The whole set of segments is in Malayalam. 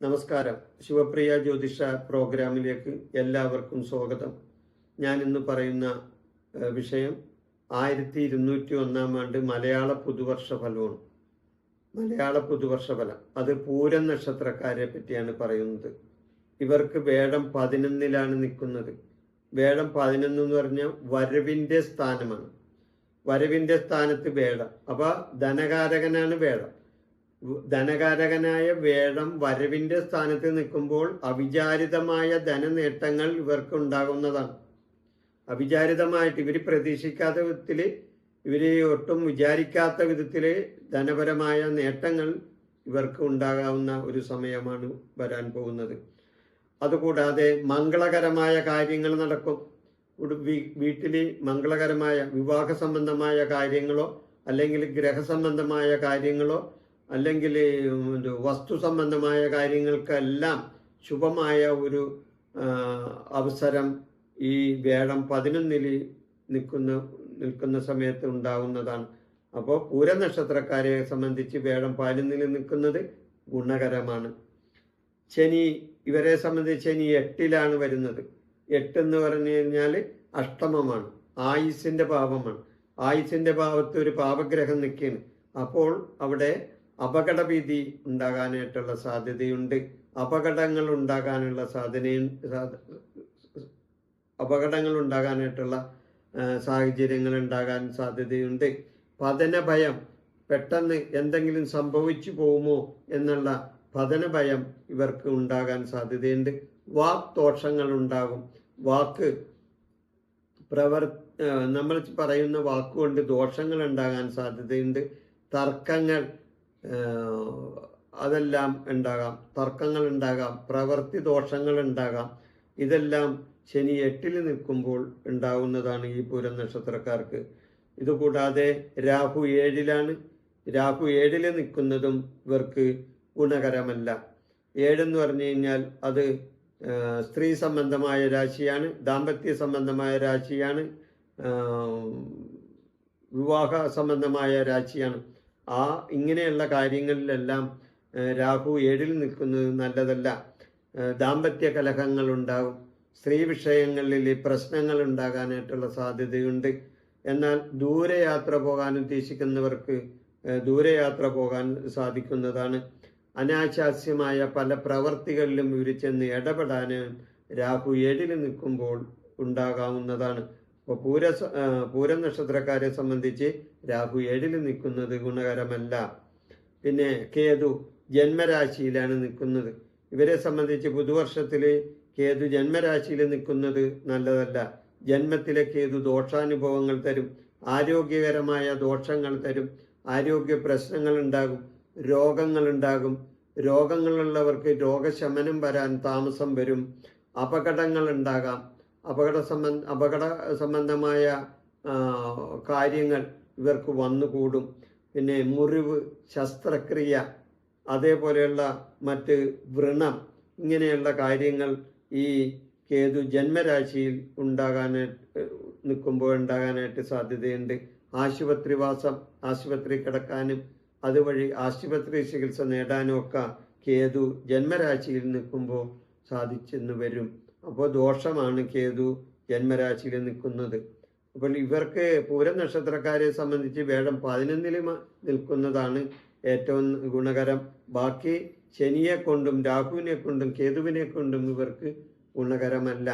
നമസ്കാരം. ശിവപ്രിയ ജ്യോതിഷ പ്രോഗ്രാമിലേക്ക് എല്ലാവർക്കും സ്വാഗതം. ഞാൻ ഇന്ന് പറയുന്ന വിഷയം ആയിരത്തി ഇരുന്നൂറ്റി ഒന്നാം ആണ്ട് മലയാള പുതുവർഷ ഫലമാണ്. മലയാള പുതുവർഷ ഫലം. അത് പൂരം നക്ഷത്രക്കാരെ പറ്റിയാണ് പറയുന്നത്. ഇവർക്ക് വേടം പതിനൊന്നിലാണ് നിൽക്കുന്നത്. വേടം പതിനൊന്ന് എന്ന് പറഞ്ഞാൽ വരവിന്റെ സ്ഥാനമാണ്. വരവിന്റെ സ്ഥാനത്ത് വേടം. അപ്പൊ ധനകാരകനാണ് വേടം. ധനകാരകനായ വേടം വരവിന്റെ സ്ഥാനത്ത് നിൽക്കുമ്പോൾ അവിചാരിതമായ ധനനേട്ടങ്ങൾ ഇവർക്ക് ഉണ്ടാകുന്നതാണ് അവിചാരിതമായിട്ട് ഇവർ പ്രതീക്ഷിക്കാത്ത വിധത്തിൽ ഇവർ ഒട്ടും വിചാരിക്കാത്ത വിധത്തിൽ ധനപരമായ നേട്ടങ്ങൾ ഇവർക്ക് ഉണ്ടാകാവുന്ന ഒരു സമയമാണ് വരാൻ പോകുന്നത്. അതുകൂടാതെ മംഗളകരമായ കാര്യങ്ങൾ നടക്കും. വീട്ടിൽ മംഗളകരമായ വിവാഹ സംബന്ധമായ കാര്യങ്ങളോ അല്ലെങ്കിൽ ഗ്രഹസംബന്ധമായ കാര്യങ്ങളോ അല്ലെങ്കിൽ വസ്തു സംബന്ധമായ കാര്യങ്ങൾക്കെല്ലാം ശുഭമായ ഒരു അവസരം ഈ വേടം പതിനൊന്നിൽ നിൽക്കുന്ന നിൽക്കുന്ന സമയത്ത് ഉണ്ടാകുന്നതാണ് അപ്പോൾ പൂര നക്ഷത്രക്കാരെ സംബന്ധിച്ച് വേടം പതിനൊന്നിൽ നിൽക്കുന്നത് ഗുണകരമാണ്. ശനി ഇവരെ സംബന്ധിച്ച് ശനി എട്ടിലാണ് വരുന്നത്. എട്ട് എന്ന് പറഞ്ഞു കഴിഞ്ഞാൽ അഷ്ടമമാണ് ആയുസിന്റെ പാപമാണ്. ആയുസിന്റെ ഭാവത്ത് ഒരു പാപഗ്രഹം നിൽക്കുകയാണ് അപ്പോൾ അവിടെ അപകടഭീതി ഉണ്ടാകാനായിട്ടുള്ള സാധ്യതയുണ്ട്. അപകടങ്ങൾ ഉണ്ടാകാനുള്ള സാധ്യതയും അപകടങ്ങൾ ഉണ്ടാകാനായിട്ടുള്ള സാഹചര്യങ്ങൾ ഉണ്ടാകാൻ സാധ്യതയുണ്ട്. പതന ഭയം പെട്ടെന്ന് എന്തെങ്കിലും സംഭവിച്ചു പോകുമോ എന്നുള്ള പതന ഭയം ഇവർക്ക് ഉണ്ടാകാൻ സാധ്യതയുണ്ട്. വാക് ദോഷങ്ങൾ ഉണ്ടാകും വാക്ക് പ്രവർ നമ്മൾ പറയുന്ന വാക്കുകൊണ്ട് ദോഷങ്ങൾ ഉണ്ടാകാൻ സാധ്യതയുണ്ട്. തർക്കങ്ങൾ അതെല്ലാം ഉണ്ടാകാം. തർക്കങ്ങൾ ഉണ്ടാകാം പ്രവൃത്തി ദോഷങ്ങൾ ഉണ്ടാകാം ഇതെല്ലാം ശനി എട്ടിൽ നിൽക്കുമ്പോൾ ഉണ്ടാകുന്നതാണ് ഈ പൂരം നക്ഷത്രക്കാർക്ക്. ഇതുകൂടാതെ രാഹു ഏഴിലാണ്. രാഹു ഏഴിൽ നിൽക്കുന്നതും ഇവർക്ക് ഗുണകരമല്ല. ഏഴെന്ന് പറഞ്ഞു കഴിഞ്ഞാൽ അത് സ്ത്രീ സംബന്ധമായ രാശിയാണ് ദാമ്പത്യ സംബന്ധമായ രാശിയാണ് വിവാഹ സംബന്ധമായ രാശിയാണ്. ആ ഇങ്ങനെയുള്ള കാര്യങ്ങളിലെല്ലാം രാഹു ഏഴിൽ നിൽക്കുന്നത് നല്ലതല്ല. ദാമ്പത്യ കലഹങ്ങൾ ഉണ്ടാകും. സ്ത്രീ വിഷയങ്ങളിൽ പ്രശ്നങ്ങൾ ഉണ്ടാകാനായിട്ടുള്ള സാധ്യതയുണ്ട്. എന്നാൽ ദൂരയാത്ര പോകാൻ ഉദ്ദേശിക്കുന്നവർക്ക് ദൂരയാത്ര പോകാൻ സാധിക്കുന്നതാണ്. അനാശാസ്യമായ പല പ്രവർത്തികളിലും ഇവർ ചെന്ന് ഇടപെടാൻ രാഹു ഏഴിൽ നിൽക്കുമ്പോൾ ഉണ്ടാകാവുന്നതാണ്. അപ്പോൾ പൂര പൂരം നക്ഷത്രക്കാരെ സംബന്ധിച്ച് രാഹു ഏഴിൽ നിൽക്കുന്നത് ഗുണകരമല്ല. പിന്നെ കേതു ജന്മരാശിയിലാണ് നിൽക്കുന്നത്. ഇവരെ സംബന്ധിച്ച് പുതുവർഷത്തിൽ കേതു ജന്മരാശിയിൽ നിൽക്കുന്നത് നല്ലതല്ല. ജന്മത്തിലെ കേതു ദോഷാനുഭവങ്ങൾ തരും ആരോഗ്യകരമായ ദോഷങ്ങൾ തരും ആരോഗ്യ പ്രശ്നങ്ങൾ ഉണ്ടാകും. രോഗങ്ങൾ ഉണ്ടാകും രോഗങ്ങളുള്ളവർക്ക് രോഗശമനം വരാൻ താമസം വരും. അപകടങ്ങൾ ഉണ്ടാകാം അപകട സംബന്ധ അപകട സംബന്ധമായ കാര്യങ്ങൾ ഇവർക്ക് വന്നുകൂടും. പിന്നെ മുറിവ് ശസ്ത്രക്രിയ അതേപോലെയുള്ള മറ്റ് വ്രണം ഇങ്ങനെയുള്ള കാര്യങ്ങൾ ഈ കേതു ജന്മരാശിയിൽ ഉണ്ടാകാനായിട്ട് നിൽക്കുമ്പോൾ ഉണ്ടാകാനായിട്ട് സാധ്യതയുണ്ട്. ആശുപത്രിവാസം ആശുപത്രി കിടക്കാനും അതുവഴി ആശുപത്രി ചികിത്സ നേടാനൊക്കെ കേതു ജന്മരാശിയിൽ നിൽക്കുമ്പോൾ സാധിച്ചെന്ന് വരും. അപ്പോൾ ദോഷമാണ് കേതു ജന്മരാശിയിൽ നിൽക്കുന്നത്. അപ്പോൾ ഇവർക്ക് പൂരം നക്ഷത്രക്കാരെ സംബന്ധിച്ച് വേടം പതിനൊന്നിൽ നിൽക്കുന്നതാണ് ഏറ്റവും ഗുണകരം. ബാക്കി ശനിയെ കൊണ്ടും രാഹുവിനെ കൊണ്ടും കേതുവിനെ കൊണ്ടും ഇവർക്ക് ഗുണകരമല്ല.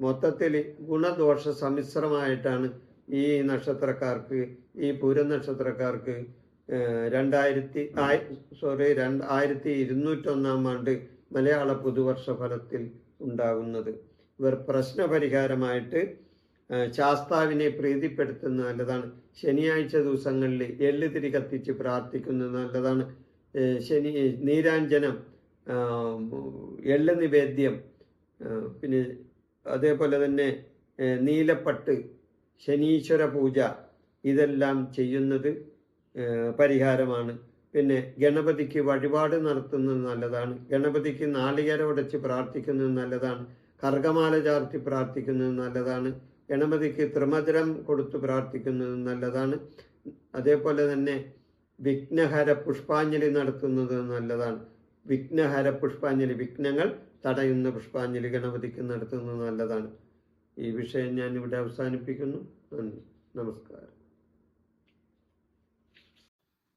മൊത്തത്തിൽ ഗുണദോഷ സമ്മിശ്രമായിട്ടാണ് ഈ നക്ഷത്രക്കാർക്ക് ഈ പൂരം നക്ഷത്രക്കാർക്ക് രണ്ടായിരത്തി സോറി രണ്ട് ആയിരത്തി ഇരുന്നൂറ്റൊന്നാം ആണ്ട് മലയാള പുതുവർഷ ഫലത്തിൽ ഉണ്ടാകുന്നത്. ഇവർ പ്രശ്നപരിഹാരമായിട്ട് പരിഹാരമായിട്ട് ശാസ്താവിനെ പ്രീതിപ്പെടുത്തുന്ന നല്ലതാണ്. ശനിയാഴ്ച ദിവസങ്ങളിൽ എള്ള് തിരി കത്തിച്ച് പ്രാർത്ഥിക്കുന്നത് നല്ലതാണ്. ശനി നീരാഞ്ജനം എള്ള് നിവേദ്യം പിന്നെ അതേപോലെ തന്നെ നീലപ്പട്ട് ശനീശ്വര പൂജ ഇതെല്ലാം ചെയ്യുന്നത് പരിഹാരമാണ്. പിന്നെ ഗണപതിക്ക് വഴിപാട് നടത്തുന്നത് നല്ലതാണ്. ഗണപതിക്ക് നാളികേര ഉടച്ച് പ്രാർത്ഥിക്കുന്നത് നല്ലതാണ്. കർഗമാല ചാർത്തി പ്രാർത്ഥിക്കുന്നത് നല്ലതാണ്. ഗണപതിക്ക് ത്രിമധുരം കൊടുത്ത് പ്രാർത്ഥിക്കുന്നത് നല്ലതാണ്. അതേപോലെ തന്നെ വിഘ്നഹര പുഷ്പാഞ്ജലി നടത്തുന്നത് നല്ലതാണ്. വിഘ്നഹര പുഷ്പാഞ്ജലി വിഘ്നങ്ങൾ തടയുന്ന പുഷ്പാഞ്ജലി ഗണപതിക്ക് നടത്തുന്നത് നല്ലതാണ്. ഈ വിഷയം ഞാൻ ഇവിടെ അവസാനിപ്പിക്കുന്നു. നന്ദി. നമസ്കാരം.